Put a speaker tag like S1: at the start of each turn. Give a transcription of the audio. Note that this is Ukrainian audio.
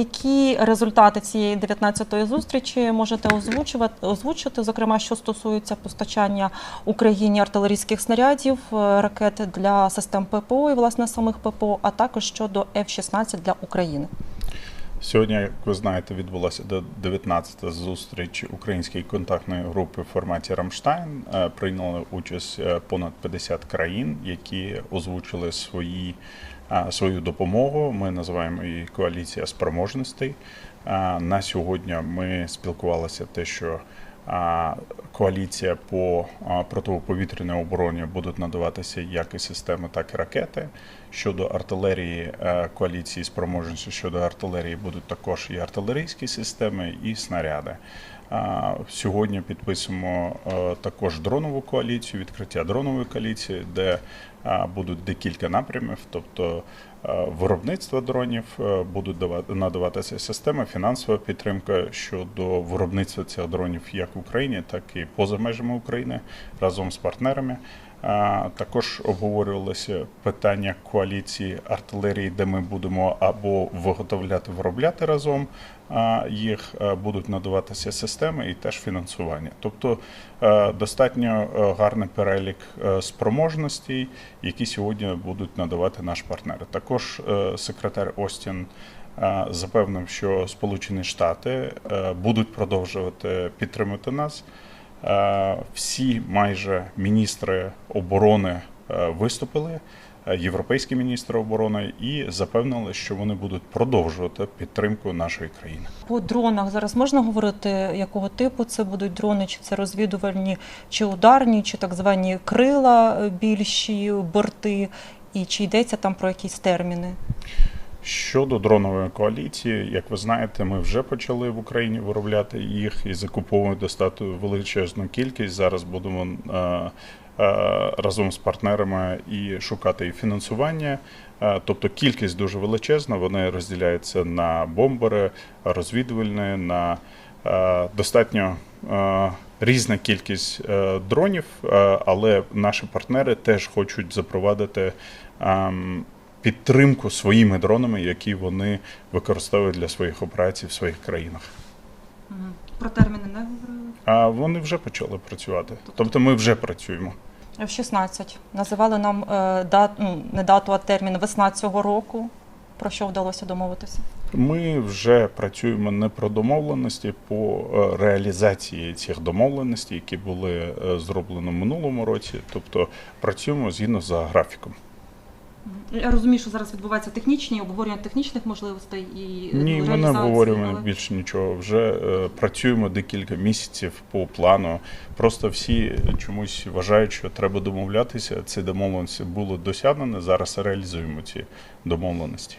S1: Які результати цієї 19-ї зустрічі можете озвучувати озвучити, зокрема, що стосується постачання Україні артилерійських снарядів, е, ракет для систем ППО і власне самих ППО, а також щодо F-16 для України?
S2: Сьогодні, як ви знаєте, відбулася 19-та зустріч української контактної групи в форматі Рамштайн. Е, Прийняли участь е, понад 50 країн, які озвучили свої, е, свою допомогу. Ми називаємо її коаліція спроможностей. На сьогодні ми спілкувалися те, що коаліція по протиповітряній обороні будуть надаватися як і системи, так і ракети. Щодо артилерії е, коаліції спроможності щодо артилерії будуть також і артилерійські системи, і снаряди. Сьогодні підписуємо е, також дронову коаліцію, відкриття дронової коаліції, де будуть декілька напрямів, тобто е, виробництво дронів е, будуть давати- надаватися система, фінансова підтримка щодо виробництва цих дронів як в Україні, так і поза межами України разом з партнерами. Також обговорювалося питання коаліції артилерії, де ми будемо або виготовляти, виробляти разом їх, будуть надаватися системи і теж фінансування. Тобто достатньо гарний перелік спроможностей, які сьогодні будуть надавати наші партнери. Також секретар Остін запевнив, що Сполучені Штати будуть продовжувати підтримувати нас. Е, Всі майже міністри оборони е, виступили, е, європейські міністри оборони, і запевнили, що вони будуть продовжувати підтримку нашої країни.
S1: По дронах зараз можна говорити, якого типу це будуть дрони, чи це розвідувальні, чи ударні, чи так звані крила більші, борти, і чи йдеться там про якісь терміни?
S2: Щодо дронової коаліції, як ви знаєте, ми вже почали в Україні виробляти їх і закуповуємо достатньо величезну кількість. Зараз будемо е, е, разом з партнерами і шукати і фінансування. Е, Тобто кількість дуже величезна. Вони розділяються на бомбери, розвідувальні, на достатньо різна кількість дронів, але наші партнери теж хочуть запровадити. Підтримку своїми дронами, які вони використовують для своїх операцій в своїх країнах.
S1: Про терміни не говорили?
S2: А вони вже почали працювати. Тобто ми вже працюємо.
S1: F-16. Називали нам е, дат, ну, не дату, а термін весна цього року. Про що вдалося домовитися?
S2: Ми вже працюємо не про домовленості, по е, реалізації цих домовленостей, які були е, зроблені в минулому році. Тобто працюємо згідно за графіком.
S1: Я розумію, що зараз відбуваються технічні обговорення технічних можливостей і
S2: Ні, ми не обговорюємо
S1: але-
S2: більше нічого. Вже е, працюємо декілька місяців по плану. Просто всі чомусь вважають, що треба домовлятися. Ці домовленості було досягнене. Зараз реалізуємо ці домовленості.